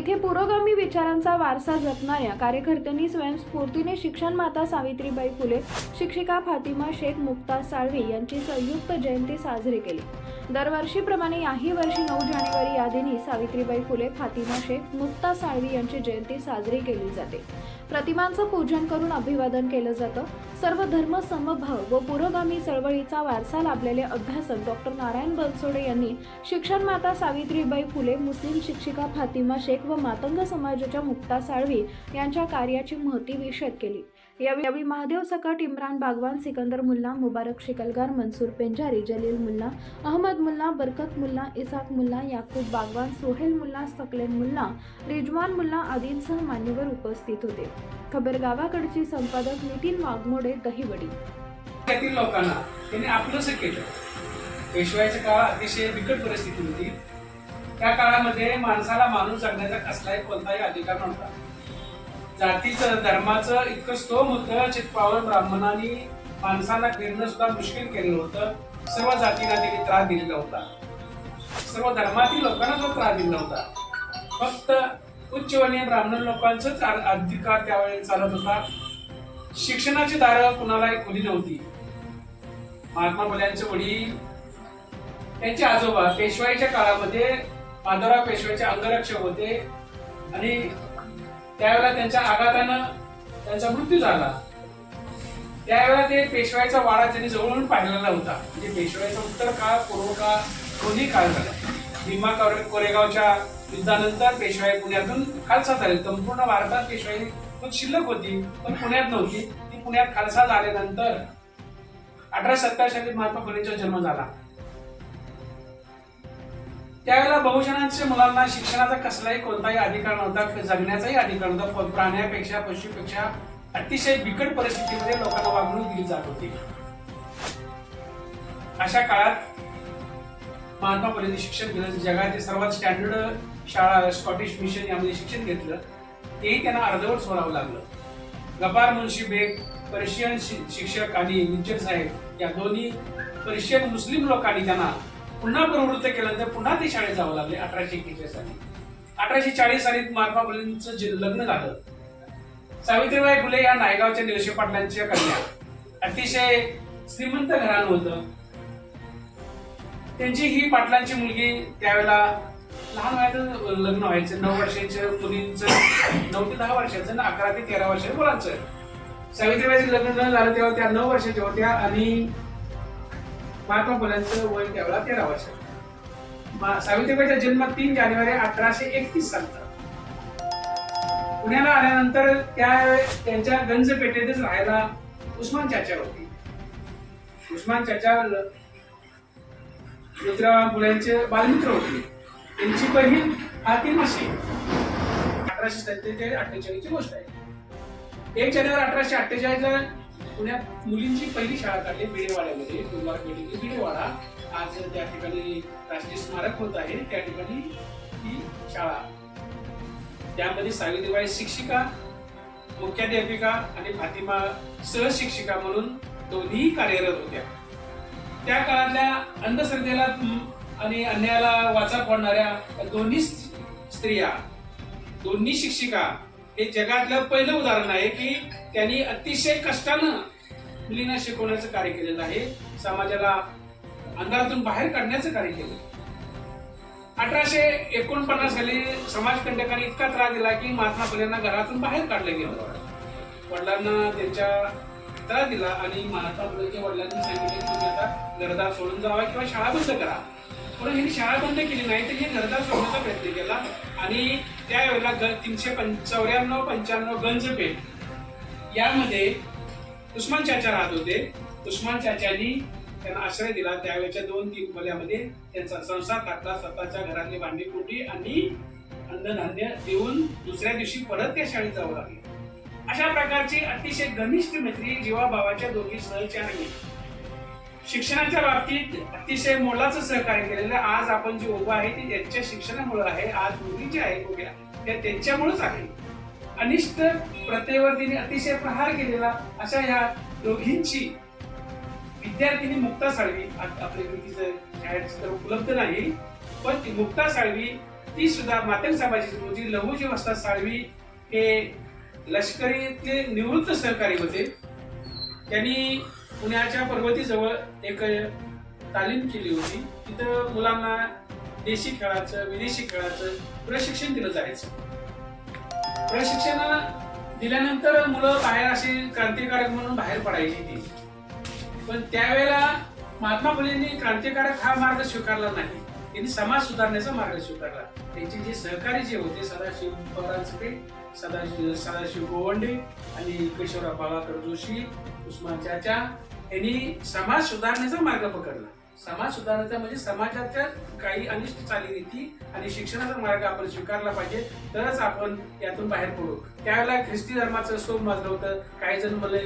इथे पुरोगामी विचारांचा वारसा जपणाऱ्या कार्यकर्त्यांनी स्वयंस्फूर्तीने शिक्षण माता सावित्रीबाई फुले शिक्षिका फातिमा शेख मुक्ता साळवी यांची संयुक्त जयंती साजरी केली. दरवर्षीप्रमाणे याही वर्षी नऊ जानेवारी या दिनी सावित्रीबाई फुले फातिमा शेख मुक्ता साळवी यांची जयंती साजरी केली जाते. प्रतिमांचं पूजन करून अभिवादन केलं जातं. सर्व धर्म समभाव व पुरोगामी चळवळीचा वारसा लाभलेले अभ्यासक डॉक्टर नारायण बनसोडे यांनी शिक्षण माता सावित्रीबाई फुले मुस्लिम शिक्षिका फातिमा शेख व मातंग समाजाच्या मुक्ता साळवी यांच्या कार्याची महती विषद केली. यावेळी महादेव सकट इम्रान बागवान सिकंदर मुल्ला मुबारक शिकलगार मनसूर पेंजारी जलील मुल्ला अहमद मुल्ला बरकत मुल्ला इसाक मुल्ला याकूब बागवान सोहेल मुल्ला सकलेन मुल्ला रिजवान मुल्ला आदींसह मान्यवर उपस्थित होते. खबर गावाकडची संपादक नितीन वाघमोडे दहिवडी. त्यातील लोकांना त्यांनी आपलंसं केलं. पेशवाईच्या काळात अतिशय बिकट परिस्थिती होती. त्या काळामध्ये माणसाला माणूस जगण्याचा कसलाही कोणताही अधिकार नव्हता. जातीचं धर्माचं इतकं स्तोम होतं चितपावन ब्राह्मणांनी माणसांना फिरणं सुद्धा मुश्किल केलं होतं. सर्व जातीला त्यांनी त्रास दिलेला होता. सर्व धर्मातील लोकांना तो त्रास दिला होता. फक्त उच्चवर्णीय ब्राह्मण लोकांचाच अधिकार त्यावेळी चालत होता. शिक्षणाची दारं कुणालाही खुली नव्हती. महात्मा फुल्यांचे वडील त्यांचे आजोबा पेशवाईच्या काळामध्ये माधवराव पेशवाईचे अंगरक्षक होते. आणि त्यावेळेला त्यांच्या आघातानं त्यांचा मृत्यू झाला. त्यावेळेला ते पेशवाईचा वाडा त्यांनी जवळून पाहिलेला होता म्हणजे पेशवाईचा उत्तर काळ पूर्व काळ दोन्ही काळ झाला. भीमा कोरेगावच्या युद्धानंतर पेशवाई पुण्यातून खालसा झाली. संपूर्ण भारतात पेशवाई पण शिल्लक होती पण पुण्यात नव्हती. ती पुण्यात खालसा झाल्यानंतर अठराशे सत्तर साली महात्मा फुलेंचा जन्म झाला. त्यावेळेला बहुजनांच्या मुलांना शिक्षणाचा कसलाही कोणताही अधिकार नव्हता जगण्याचाही अधिकार नव्हता. प्राण्यापेक्षा पशुपेक्षा अतिशय बिकट परिस्थितीमध्ये लोकांना वागणूक दिली जात होती. अशा काळात महात्मा फुलेंनी शिक्षण दिलं जगातील सर्वात स्टँडर्ड शाळा स्कॉटिश मिशन यामध्ये शिक्षण घेतलं. तेही त्यांना अर्धवट सोडावं लागलं. गपार मुन्शी बेग पर्शियन शिक्षक आणि निज्जर साहेब या दोन्ही पर्शियन मुस्लिम लोकांनी त्यांना पुन्हा प्रवृत्त केल्यानंतर पुन्हा ते शाळेत जावं लागले अठराशे एक्केचाळीस साली. अठराशे चाळीस साली महात्मा फुलेंचं जे लग्न झालं सावित्रीबाई फुले या नायगावच्या निळशे पाटलांच्या कन्या. अतिशय श्रीमंत घराणं होतं. त्यांची ही पाटलांची मुलगी त्यावेळेला लहान वयाचं लग्न व्हायचं नऊ वर्षाच्या मुलींचं नऊ ते दहा वर्षाचं आणि अकरा ते तेरा वर्षाच्या मुलांचं. सावित्रीबाईचं लग्न झालं तेव्हा त्या नऊ वर्षाच्या होत्या आणि महात्मा फुल्यांचं वय त्यावेळेला तेरा वर्ष. सावित्रीबाईचा जन्म तीन जानेवारी अठराशे एकतीस सालचा. पुण्याला आल्यानंतर त्या त्यांच्या गंज पेठेतच राहायला उस्मान चाचा होती. उस्मान चाचा ल- मुलांचे फुल्यांचे बालमित्र होते. त्यांची बहीण फातिमा शेख. अठराशे सत्तेचाळीस अठ्ठेचाळीस ची गोष्ट आहे. एक जानेवारी अठराशे अठ्ठेचाळीसला पुण्यात मुलींची पहिली शाळा काढली बिडेवाड्यामध्ये गुरुवार पेठेची बिडेवाडा. आज त्या ठिकाणी राष्ट्रीय स्मारक होत आहे त्या ठिकाणी ही शाळा. त्यामध्ये सावित्रीबाई शिक्षिका मुख्याध्यापिका आणि फातिमा सहशिक्षिका म्हणून दोन्ही कार्यरत होत्या. त्या काळातल्या अंधश्रद्धेला आणि अन्यायाला वाचा फोडणाऱ्या दोन्ही स्त्रिया दोन्ही शिक्षिका हे जगातलं पहिलं उदाहरण आहे की त्यांनी अतिशय कष्टानं मुलींना शिकवण्याचं कार्य केलेलं आहे. समाजाला अंधारातून बाहेर काढण्याचं कार्य केलं. अठराशे एकोणपन्नास साली समाजकंटकांनी इतका त्रास दिला की महात्मा फुलेंना घरातून बाहेर काढलं गेलं. वडिलांना त्यांच्या त्रास दिला आणि महात्मा फुलेच्या वडिलांनी सांगितलं की तुम्ही आता घरदार सोडून जावा किंवा शाळा बंद करा. म्हणून यांनी शाळा बंद केली नाही तर हे घरदार सोडण्याचा प्रयत्न केला. आणि त्यावेळेला ग तीनशे पं चौऱ्याण्णव पंच्याण्णव गंजपेठ यामध्ये उस्मान चाचा राहत होते. उस्मान चाचानी त्यांना आश्रय दिला. त्यावेळेच्या दोन तीन मल्यामध्ये त्यांचा संसार टाकला. स्वतःच्या घरातली भांडी कुंडी आणि अन्नधान्य देऊन दुसऱ्या दिवशी परत त्या शाळेत जावं लागले. अशा प्रकारची अतिशय घनिष्ठ मैत्री जीवाभावाच्या दोघी सहचारी शिक्षणाच्या बाबतीत अतिशय मोलाचं सहकार्य केलेलं आज आपण जे उभं आहे ते त्यांच्या शिक्षणामुळे आहे. आज मुली जे आहेत उभ्या त्या त्यांच्यामुळेच आहे. अनिष्ट प्रथेवर तिने अतिशय प्रहार केलेला अशा ह्या दोघींची विद्यार्थिनी मुक्ता साळवी आपल्या कृतीचं छायाचित्र तर उपलब्ध नाही पण ती मुक्ता साळवी ती सुद्धा मातंग समाजाची मुलगी लहूजी वस्ताद साळवी हे लष्करीतले निवृत्त सहकारी होते. त्यांनी पुण्याच्या पर्वतीजवळ एक तालीम केली होती. तिथं मुलांना देशी खेळाचं विदेशी खेळाचं प्रशिक्षण दिलं जायचं. प्रशिक्षण दिल्यानंतर मुलं बाहेर अशी क्रांतिकारक म्हणून बाहेर पडायची ती. पण त्यावेळेला महात्मा फुलेंनी क्रांतिकारक हा मार्ग स्वीकारला नाही. त्यांनी समाज सुधारण्याचा मार्ग स्वीकारला. त्यांचे जे सहकारी जे होते सदाशिव परांजपे सदाशिव सदाशिव गोवंडे आणि केशवराव बाबाकर जोशी उस्मान चाचा यांनी समाज सुधारण्याचा मार्ग पकडला. समाज सुधारण्याचा म्हणजे समाजाच्या काही अनिष्ट चालीरीती आणि शिक्षणाचा मार्ग आपण स्वीकारला पाहिजे. तरच आपण यातून बाहेर पडू. त्यावेळेला ख्रिस्ती धर्माचं सोम माजलं होतं. काही जण मला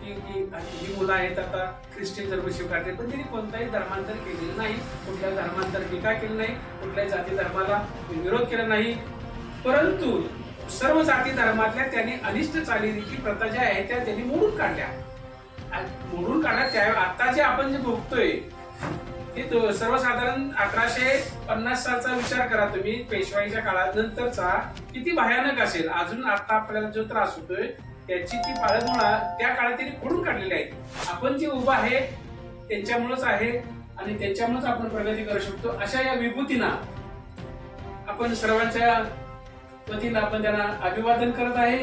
की ही मुलं आहेत आता ख्रिश्चन धर्म स्वीकारते. पण त्यांनी कोणताही धर्मांतर केलेलं नाही. कुठल्या धर्मांतर टीका केली नाही. कुठल्याही जाती धर्माला विरोध केला नाही. परंतु सर्व जाती धर्मातल्या त्यांनी अनिष्ट चालीरीती प्रथा ज्या आहेत त्या त्यांनी मोडून काढल्या. मोडून काढा त्या आता जे आपण जे भोगतोय ते सर्वसाधारण अठराशे पन्नास सालचा विचार करा तुम्ही पेशवाईच्या काळानंतरचा. किती भयानक असेल. अजून आता आपल्याला जो त्रास होतोय त्याची ती पाळमुळा त्या काळात त्यांनी खोडून काढलेली आहे. आपण जे उभं आहे त्यांच्यामुळेच आहे आणि त्यांच्यामुळेच आपण प्रगती करू शकतो अशा या विभूतींना आपण सर्वांच्या वतीनं आपण त्यांना अभिवादन करत आहे.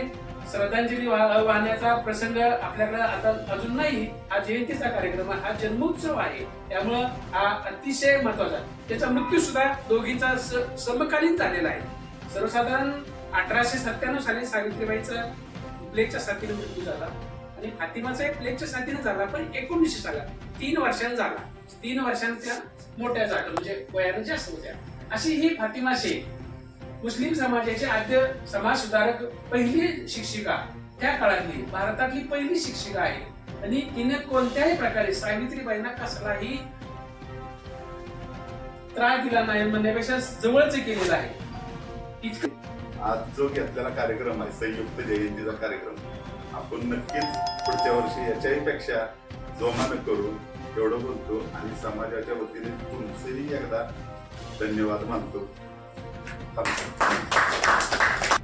श्रद्धांजली वाहण्याचा प्रसंग आपल्याकडे आता अजून नाही. हा जयंतीचा कार्यक्रम हा जन्मोत्सव आहे. त्यामुळं हा अतिशय महत्त्वाचा त्याचा मृत्यू सुद्धा दोघींचा समकालीन झालेला आहे. सर्वसाधारण अठराशे सत्त्याण्णव साली सावित्रीबाईचा प्लेगच्या साथीने मृत्यू झाला आणि फातिमाचा एक प्लेगच्या साथीने झाला पण एकोणीसशे साला. तीन वर्षांनी झाला. तीन वर्षांच्या मोठ्या झाल्या म्हणजे वयाने जास्त होत्या. अशी ही फातिमा शेख मुस्लिम समाजाचे आद्य समाज सुधारक पहिली शिक्षिका त्या काळातली भारतातली पहिली शिक्षिका आहे. आणि तिने कोणत्याही प्रकारे सावित्रीबाईंना कसलाही त्रास दिला नाही म्हणण्यापेक्षा जवळच केलेला आहे. इतकं आज जो घेतलेला कार्यक्रम आहे संयुक्त जयंतीचा कार्यक्रम आपण नक्कीच पुढच्या वर्षी याच्याही पेक्षा जोमानं करू एवढं बोलतो आणि समाजाच्या वतीने तुमचेही एकदा धन्यवाद मानतो. Tá Valeu.